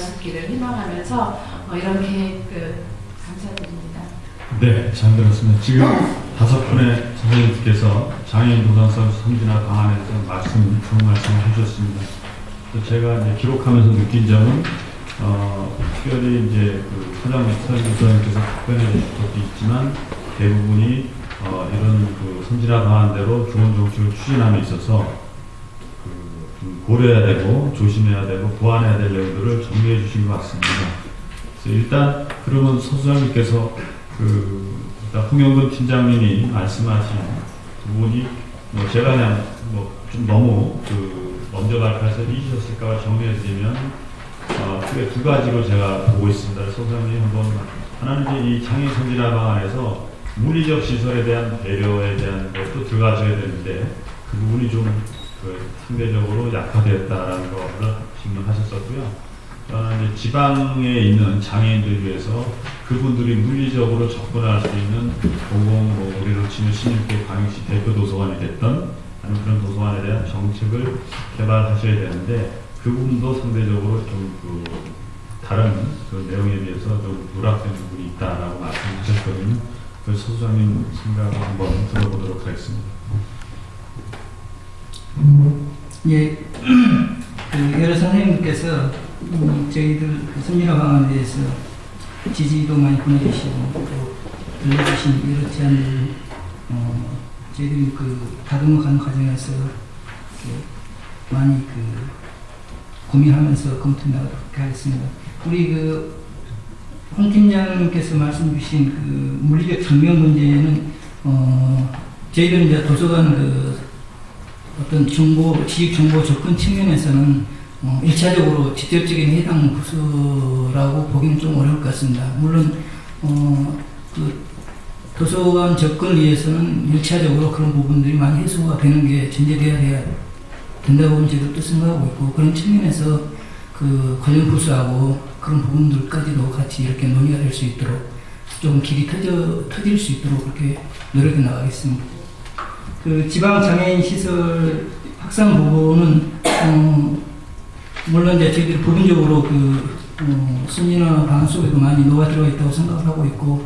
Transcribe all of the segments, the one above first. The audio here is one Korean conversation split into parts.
수 있기를 희망하면서 어, 이런 계획 감사드립니다. 네, 잘 들었습니다. 지금 다섯 분의 선생님께서 장애인 도산서 선진화 방안에 대해서 말씀, 좋은 말씀을 해주셨습니다. 또 제가 이제 기록하면서 느낀 점은, 어, 특별히 이제 그 서장 선생님께서 답변해 주신 것도 있지만, 대부분이, 어, 이런 그 선진화 방안대로 좋은 정책을 추진함에 있어서, 그, 좀 고려해야 되고, 조심해야 되고, 보완해야 될 내용들을 정리해 주신 것 같습니다. 일단, 그러면 서수장님께서 그 홍영근 팀장님이 말씀하신 부분이 뭐 제가 그냥 뭐 좀 너무 그 먼저 발표해서 잊으셨을까 정리해 드리면 어, 크게 두 가지로 제가 보고 있습니다. 소장님 한번 하나는 이제 이 장애 선진화 방 안에서 물리적 시설에 대한 배려에 대한 것도 들어가줘야 되는데 그 부분이 좀 그 상대적으로 약화되었다라는 거를 질문하셨었고요. 저는 이제 지방에 있는 장애인들 위해서 그분들이 물리적으로 접근할 수 있는 공공 뭐 우리 로 치면 신입계 광역시 대표 도서관이 됐던 아니면 그런 도서관에 대한 정책을 개발하셔야 되는데 그 부분도 상대적으로 좀그 다른 그 내용에 비해서 좀 누락된 부분이 있다라고 말씀하셨거든요. 그 소장님 생각을 한번 들어보도록 하겠습니다. 예, 그 여러 선생님께서 음, 저희들 그 선진화 방안에 대해서 지지도 많이 보내주시고 또 들려주신 여러 제안들 어, 저희들이 그 다듬어가는 과정에서 많이 그 고민하면서 검토해 나가도록 하겠습니다. 우리 그 홍 팀장님께서 말씀 주신 그 물리적 증명 문제는 어, 저희들은 이제 도서관 그 어떤 정보, 지식 정보 접근 측면에서는 어, 일차적으로 직접적인 해당 부서라고 보기는 좀 어려울 것 같습니다. 물론 어, 그 도서관 접근을 위해서는 일차적으로 그런 부분들이 많이 해소가 되는 게 전제돼야 돼야 된다고 저도 또 생각하고 있고 그런 측면에서 그 관련 부서하고 그런 부분들까지도 같이 이렇게 논의가 될 수 있도록 좀 길이 터져, 터질 수 있도록 그렇게 노력해 나가겠습니다. 그 지방 장애인 시설 확산 부분은 어, 물론 이제 저희들이 부분적으로 그 어, 순위나 방안 속에도 많이 녹아 들어가 있다고 생각을 하고 있고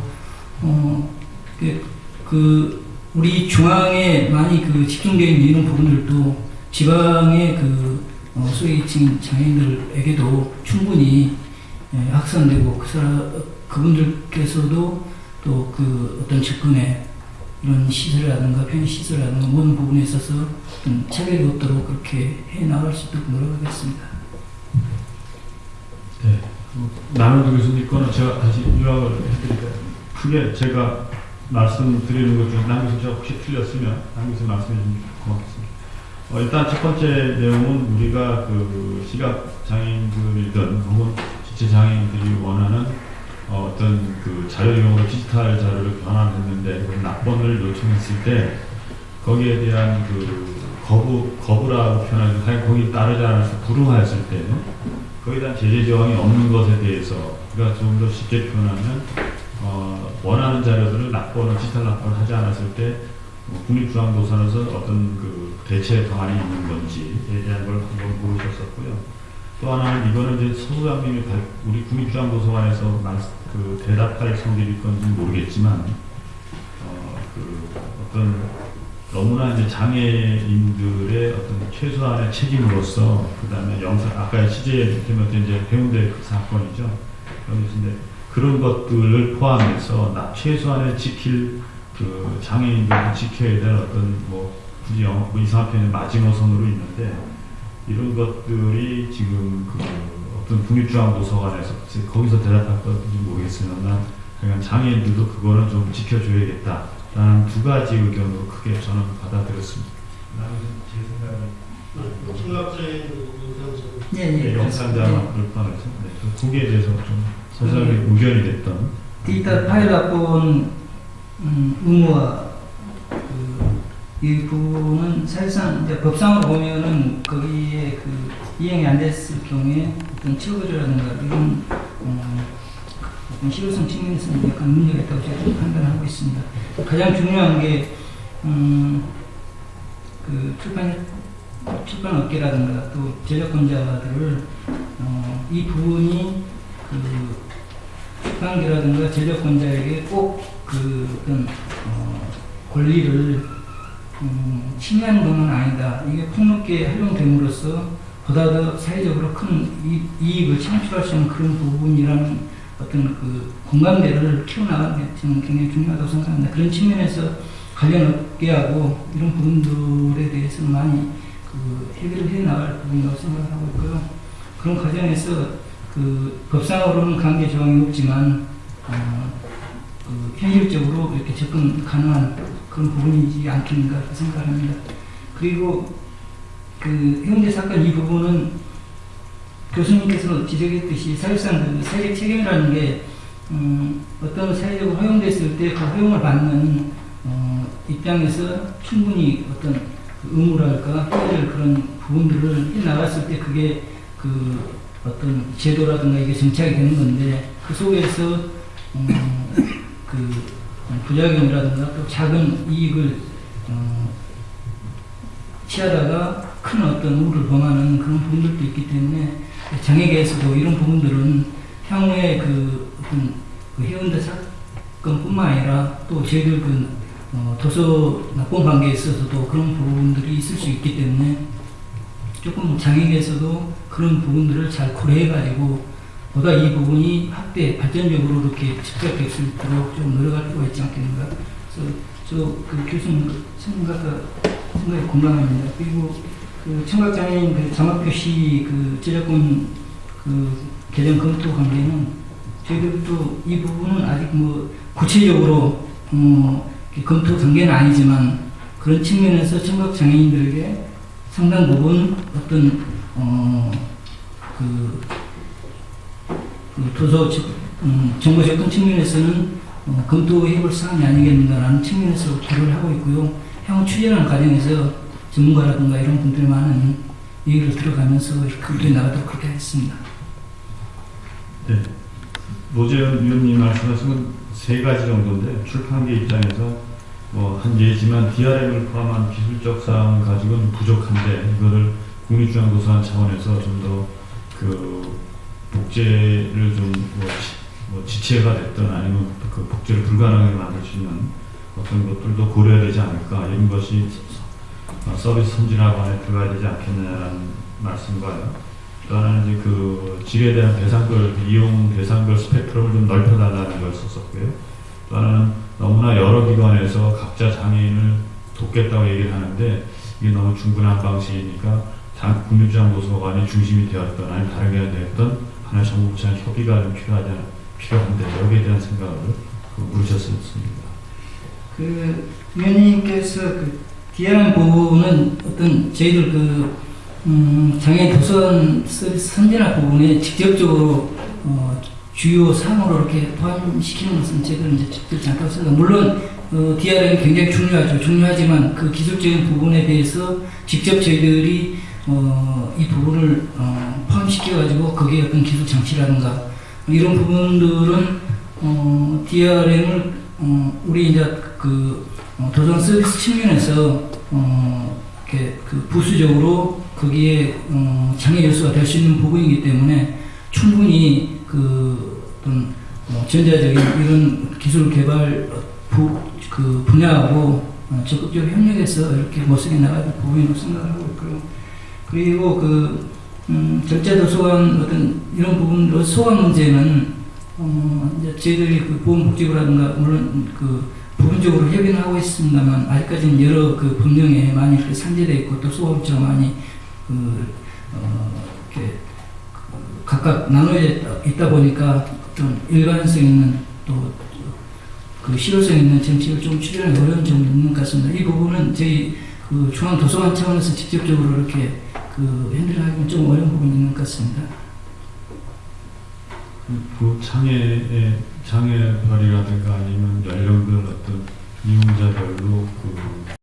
어, 그, 그 우리 중앙에 많이 그 집중되어 있는 부분들도 지방의 그 어, 지금 장애인들에게도 충분히 예, 확산되고 그 사람 그분들께서도 또 그 어떤 접근에 이런 시설이라든가 편의 시설이라든가 모든 부분에 있어서 좀 차별이 없도록 그렇게 해 나갈 수 있도록 노력하겠습니다. 네. 나눠 교수님 거는 제가 다시 요약을 해드릴까요? 크게 제가 말씀드리는 것 중에 남 교수님 제가 혹시 틀렸으면 남 교수님 말씀해 주시면 고맙겠습니다. 어, 일단 첫 번째 내용은 우리가 그 시각 장애인들이든 혹은 지체 장애인들이 원하는 어, 어떤 그 자료용으로 디지털 자료를 변환했는데 그 납본을 요청했을 때 거기에 대한 그 거부 거부라고 표현하지 만약 거기 따르지 않아서 불응하였을 때 거기에 대한 제재 조항이 없는 것에 대해서 우리가 좀더 쉽게 표현하면 어, 원하는 자료들을 납본을 디지털 납본을 하지 않았을 때뭐 국립중앙도서관에서 어떤 그 대체 방안이 있는 건지에 대한 걸 한번 물으셨었고요. 또 하나는 이거는 이제 서소장님이 발- 우리 국립중앙도서관에서 말- 그 대답할 성질일 건지 모르겠지만 어, 그 어떤 너무나 이제 장애인들의 어떤 최소한의 책임으로서 그 다음에 영상 아까 취재에 때문에 이제 해운대 그 사건이죠. 여기서 그런 것들을 포함해서 나 최소한의 지킬 그 장애인들이 지켜야 될 어떤 뭐 굳이 영어 뭐 이상한편의 마지노선으로 있는데 이런 것들이 지금 그 어떤 국립중앙도서관에서 거기서 대답할 건지 모르겠으나 그냥 장애인들도 그거는 좀 지켜줘야겠다라는 두 가지 의견으로 크게 저는 받아들였습니다. 나는 제 생각은 청각장애인 영상에서 예, 네, 예. 영상자막을 포함해서 네, 그 거기에 대해서 좀 선생님의 의견이 됐던 디지털 파일 납본 음, 의무화 그, 이 부분은 사실상 이제 법상으로 보면은 거기에 그 이행이 안 됐을 경우에 어떤 처벌이라든가 이런 어, 어떤 실효성 측면에서는 약간 문제가 있다고 제가 판단하고 있습니다. 가장 중요한 게 음, 그 출판 출판 업계라든가 또 제작권자들을 어, 이 부분이 그 출판계라든가 제작권자에게 꼭 그 어떤 어, 권리를 음, 침해하는 것은 아니다. 이게 폭넓게 활용됨으로써 보다 더 사회적으로 큰 이, 이익을 창출할 수 있는 그런 부분이라는 어떤 그 공감대를 키워나가는 게 저는 굉장히 중요하다고 생각합니다. 그런 측면에서 관련 업계하고 이런 부분들에 대해서는 많이 그 해결을 해 나갈 부분이라고 생각하고 있고요. 그런 과정에서 그 법상으로는 관계 조항이 없지만 어, 그 현실적으로 이렇게 접근 가능한 그런 부분이지 않겠는가 생각합니다. 그리고 그 현대 사건 이 부분은 교수님께서 지적했듯이 사실상 그 사회적 책임이라는 게 음, 어떤 사회적으로 허용됐을 때 그 허용을 받는 어, 입장에서 충분히 어떤 그 의무랄까 해야 될 그런 부분들을 해 나갔을 때 그게 그 어떤 제도라든가 이게 정착이 되는 건데 그 속에서 음, 그 부작용이라든가 또 작은 이익을 어, 취하다가 큰 어떤 우를 범하는 그런 부분들도 있기 때문에 장애계에서도 이런 부분들은 향후에 그 어떤 그 해운대 사건뿐만 아니라 또 저희들 그 어, 도서 납본 관계에 있어서도 그런 부분들이 있을 수 있기 때문에 조금 장애계에서도 그런 부분들을 잘 고려해가지고 보다 이 부분이 확대 발전적으로 이렇게 집착될 수 있도록 좀 노력할 필요가 있지 않겠는가. 그래서 저그 교수님 생각과 생각에 공감합니다. 그리고 그 청각장애인 그 자막표시 그 제작권 그 개정 검토 관계는 저희들도 이 부분은 아직 뭐 구체적으로 어, 검토 단계는 아니지만 그런 측면에서 청각장애인들에게 상당 부분 어떤 어그 그 도서 즉, 음, 정보 접근 측면에서는 어, 검토해 볼 사안이 아니겠는가라는 측면에서 기록을 하고 있고요. 향후 추진하는 과정에서 전문가라든가 이런 분들이 많은 얘기를 들어가면서 검토해 나가도록 그렇게 하겠습니다. 네. 노재현 위원님 말씀하신 건 세 가지 정도인데 출판계 입장에서 뭐 한 예지만 DRM을 포함한 기술적 사항 가지고는 부족한데 이거를 국립중앙도서관 차원에서 좀더그 복제를 좀뭐 뭐 지체가 됐든 아니면 그 복제를 불가능하게 만들 수 있는 어떤 것들도 고려해야 되지 않을까 이런 것이 어, 서비스 선진화고 안에 들어가야 되지 않겠느냐는 말씀과요. 또 하나는 이제 그 질에 대한 배상별 이용 배상별 스펙트럼을 좀 넓혀달라는 걸 썼었고요. 또 하나는 너무나 여러 기관에서 각자 장애인을 돕겠다고 얘기를 하는데 이게 너무 중분한 방식이니까 장- 국립중앙도서관이 중심이 되었던 아니면 다른 게 되었던 하나의 정부부처의 협의가 좀 필요하지 않- 필요한데 여기에 대한 생각을 그 물으셨습니다. 그 위원님께서 그 DRM 부분은 어떤 저희들 그 음, 장애 서비스 선진화 부분에 직접적으로 어, 주요 사항으로 이렇게 포함시키는 것은 저희들은 이제 적절치 않다고 생각합니다. 물론 어, DRM이 굉장히 중요하죠. 중요하지만 그 기술적인 부분에 대해서 직접 저희들이 어, 이 부분을 어, 포함시켜가지고 거기에 어떤 기술 장치라든가 이런 부분들은 어, DRM을 어, 우리 이제 그 어, 도전 서비스 측면에서 어, 이렇게 그 부수적으로 거기에 어, 장애 요소가 될 수 있는 부분이기 때문에 충분히 그 어떤 어, 전자적인 이런 기술 개발 부, 그 분야하고 어, 적극적으로 협력해서 이렇게 모색해 나갈 부분이라고 생각하고 있고요. 그리고 그 음, 적자 도서관 어떤 이런 부분으로 소관 문제는 어, 이제 저희들이 그 보건복지부라든가 물론 그 부분적으로 협의는 하고 있습니다만 아직까지는 여러 그 법령에 많이 이렇게 산재되어 있고 또 소업체가 많이 그 어, 이렇게 그 각각 나눠져 있다- 보니까 어떤 일관성 있는 또 그 실효성 있는 정책을 좀 추진하기 어려운 점이 있는 것 같습니다. 이 부분은 저희 그 중앙 도서관 차원에서 직접적으로 이렇게 그 핸들하기는 좀 어려운 부분이 있는 것 같습니다. 그 장애의 장애별이라든가 아니면 연령별 어떤 이용자별로 그